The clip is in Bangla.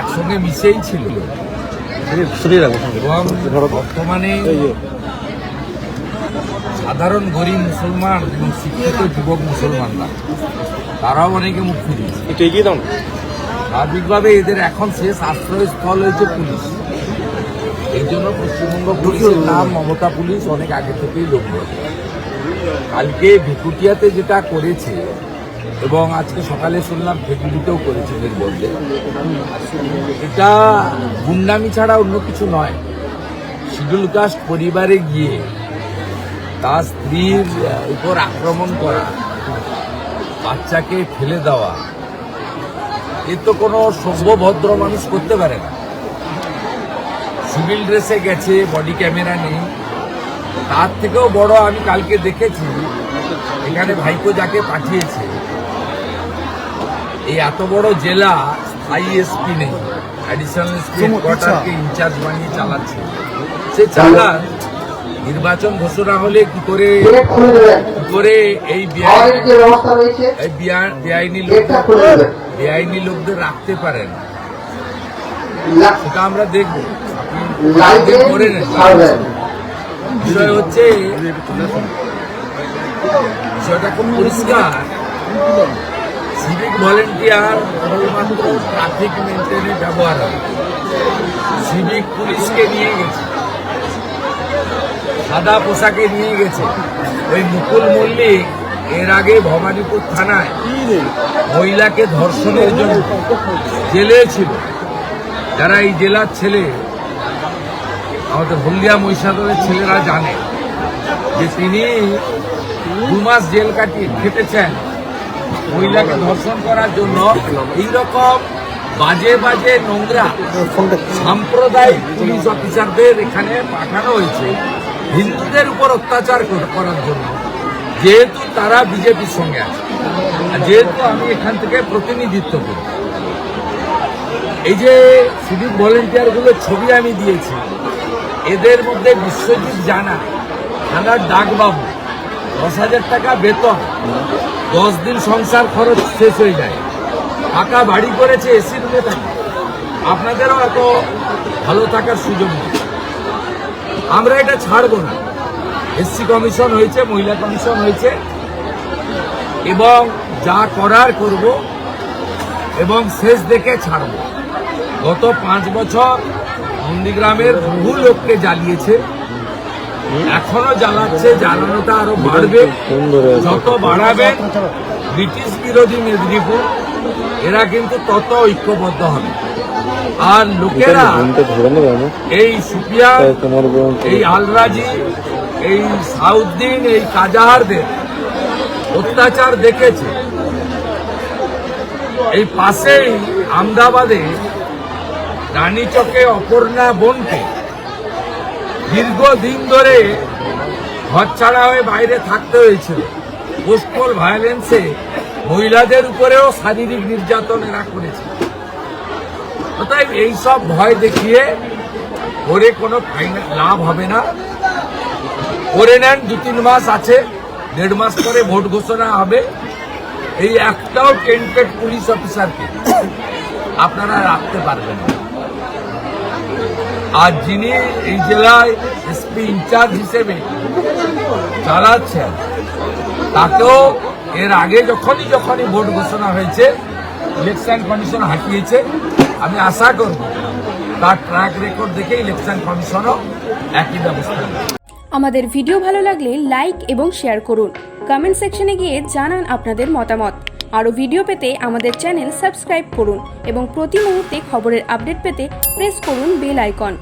একসঙ্গে মিশেই ছিল। এবং বর্তমানে সাধারণ গরিব মুসলমান এবং শিক্ষিত যুবক মুসলমানরা তারাও অনেকে এগিয়ে দাও না। স্বাভাবিকভাবে এদের এখন শেষ আশ্রয়স্থল হয়েছে পুলিশ। এই জন্য পশ্চিমবঙ্গ পুলিশের নাম মমতা পুলিশ অনেক আগে থেকেই লোক কালকে ভিকুটিয়াতে যেটা করেছে এবং আজকে সকালে শুনলাম ফেকুলিতেও করেছে নির্বন্ধে এটা গুন্ডামি ছাড়া অন্য কিছু নয়। শিডিউল কাস্ট পরিবারে গিয়ে তার স্ত্রীর উপর আক্রমণ করা, বাচ্চাকে ফেলে দেওয়া, এ তো কোনো সভ্য ভদ্র মানুষ করতে পারে না। সিভিল ড্রেসে গেছে, বডি ক্যামেরা নেই। তার থেকেও বড় আমি কালকে দেখেছি, এখানে ভাইকো যাকে পাঠিয়েছে এই এত বড় জেলা স্থায়ী এসপি নেই অ্যাডিশনাল এসপি হেডকোয়ার্টারকে ইনচার্জ বানিয়ে চালাচ্ছে। সে চালান নির্বাচন ঘোষণা হলে কি করে কি করে এই বেআইনি লোকদের বেআইনি লোকদের রাখতে পারেন সেটা আমরা দেখব। আপনি করে নেন? বিষয় হচ্ছে বিষয়টা খুব পরিষ্কার। সিভিক ভলেন্টিয়ার কেবলমাত্র ট্রাফিক মেনটেনে ব্যবহার হয়। সিভিক পুলিশকে নিয়ে গেছে। সাদা পোশাকে নিয়ে গেছে। ওই মুকুল মল্লিক এর আগে ভবানীপুর থানায় মহিলাকে ধর্ষণের জন্য জেলে ছিল। যারা এই জেলার ছেলে, আমাদের হলদিয়া মহিষাদলের ছেলেরা জানে যে তিনি দু মাস জেল কাটিয়ে খেটেছেন। মহিলাকে ধর্ষণ করার জন্য এইরকম বাজে বাজে নোংরা সাম্প্রদায়িক পুলিশ অফিসারদের এখানে পাঠানো হয়েছে। হিন্দুদের উপর অত্যাচার করার জন্য। যেহেতু তারা বিজেপির সঙ্গে আছে। যেহেতু আমি এখান থেকে প্রতিনিধিত্ব করি। এই যে সিভিক ভলেন্টিয়ারগুলোর ছবি আমি দিয়েছি, এদের মধ্যে বিশ্বজিৎ জানা থানার ডাকবাবু দশ হাজার টাকা বেতন দশ দিন সংসার খরচ শেষ হয়ে যায়। ফাঁকা বাড়ি করেছে এসি রুমে থাকে আপনাদেরও এত ভালো থাকার সুযোগ নেই। আমরা এটা ছাড়বো না। এসসি কমিশন হয়েছে, মহিলা কমিশন হয়েছে। এবং যা করার করব এবং শেষ দেখে ছাড়ব। গত পাঁচ বছর নন্দীগ্রামের বহু লোককে জ্বালিয়েছে। এখনও জ্বালাচ্ছে জ্বালানোটা আরও বাড়বে। যত বাড়াবে ব্রিটিশ বিরোধী মেদিনীপুর এরা কিন্তু তত ঐক্যবদ্ধ হবে। আর লোকেরা এই সুপিয়া এই আলরাজি এই সাউদ্দিন এই কাজাহারদের অত্যাচার দেখেছে। এই পাশেই আমদাবাদে রানীচকে অপর্ণা বোনকে দীর্ঘদিন ধরে ঘর ছাড়া হয়ে বাইরে থাকতে হয়েছিল। পোস্টপল ভায়োলেন্সে মহিলাদের উপরেও শারীরিক নির্যাতন এরা করেছে। অতএব এইসব ভয় দেখিয়ে করে কোনো লাভ হবে না। করে নেন দু তিন মাস আছে, দেড় মাস পরে ভোট ঘোষণা হবে। এই একটাও টেন্টেড পুলিশ অফিসারকে আপনারা রাখতে পারবেন না। আর যিনি এই জেলায় এসপি ইনচার্জ হিসেবে চালাচ্ছেন তাকেও এর আগে যখনই যখনই ভোট ঘোষণা হয়েছে ইলেকশন কমিশন হাঁটিয়েছে আমি আশা করব তার ট্র্যাক রেকর্ড দেখে ইলেকশন কমিশনও একই ব্যবস্থা আমাদের ভিডিও ভালো লাগলে লাইক এবং শেয়ার করুন। কমেন্ট সেকশনে গিয়ে জানান আপনাদের মতামত। আরও ভিডিও পেতে আমাদের চ্যানেল সাবস্ক্রাইব করুন এবং প্রতি মুহূর্তে খবরের আপডেট পেতে প্রেস করুন বেল আইকন